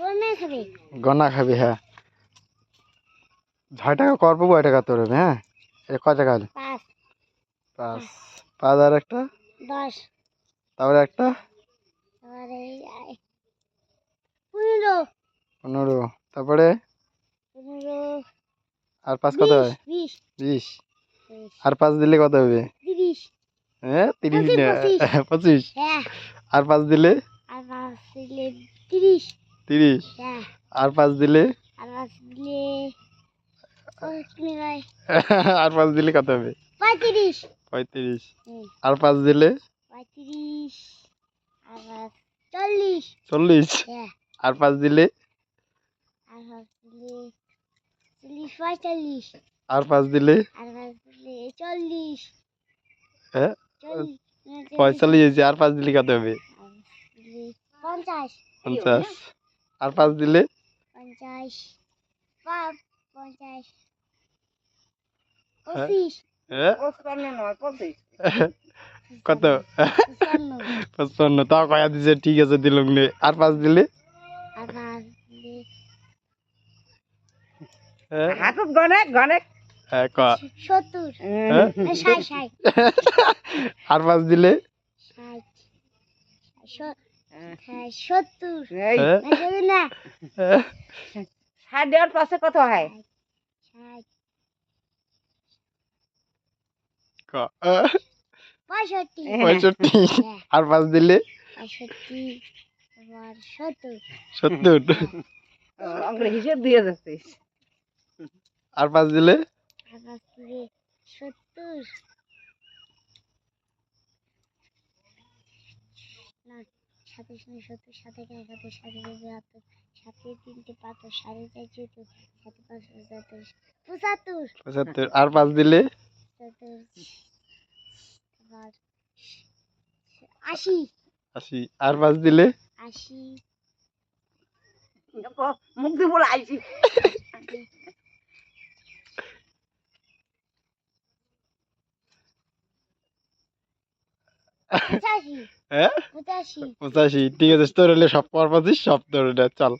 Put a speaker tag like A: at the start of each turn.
A: গনে খাবি।
B: হ্যাঁ। ছয় টাকা করব কয় টাকা তোর হবে, হ্যাঁ? এ কয় টাকা হলো?
A: পাঁচ।
B: পাঁচ। আর একটা?
A: দশ।
B: তারপরে একটা?
A: পনেরো।
B: পনেরো। তারপরে?
A: পনেরো।
B: আর পাঁচ কত হয়?
A: বিশ।
B: আর পাঁচ দিলে কত হবে?
A: তিরিশ।
B: হ্যাঁ তিরিশ।
A: পঁচিশ। হ্যাঁ।
B: আর পাঁচ দিলে?
A: আর পাঁচ দিলে তিরিশ।
B: তিরিশ
A: হ্যাঁ
B: আর পাঁচ দিলে
A: আর পাঁচ দিলে হয়?
B: কত হবে
A: পঁয়ত্রিশ
B: পঁয়ত্রিশ আর পাঁচ দিলে
A: চল্লিশ
B: চল্লিশ
A: হ্যাঁ
B: আর পাঁচ দিলে
A: আর পাঁচ দিলে চল্লিশ
B: হ্যাঁ পঁয়তাল্লিশ আর পাঁচ দিলে কত হবে
A: পঞ্চাশ
B: পঞ্চাশ আর পাঁচ দিলে?
A: পঞ্চাশ। পঞ্চাশ।
B: হ্যাঁ।
A: পঁচিশ।
B: হ্যাঁ। কত?
A: পঞ্চান্ন
B: তাও কয়া দিছে ঠিক আছে দিলুম নে। আর পাঁচ দিলে?
A: আর পাঁচ দিলে?
B: হ্যাঁ। হ্যাঁ
A: সত্তর।
B: হ্যাঁ?
A: ষাট হ্যাঁ,
C: দেওয়ার পাশে কত হয়?
A: পঁয়ষট্টি।
B: আর পাঁচ দিলে?
A: সত্তর।
C: হিসেব দিয়ে যাচ্ছিস
B: আর পাঁচ দিলে?
A: আর পাঁচ দিলে সত্তর। সাতাশ সাথে সত্তর সাত এক একাত্তর সাত এক বাহাত্তর সাতে তিনটে পাঁচশো সাড়ে চার চুয়াত্তর সাতে পাঁচ পঁচাত্তর পঁচাত্তর।
B: পঁচাত্তর। আর পাঁচ দিলে?
A: আশি।
B: আশি। আর পাঁচ দিলে?
A: আশি।
C: মুখ দিয়ে বলে আইছি।
B: হ্যাঁ?
A: পঁচাশি
B: ঠিক আছে তোর হলে সব পর পাচ্ছিস সব তোর চল।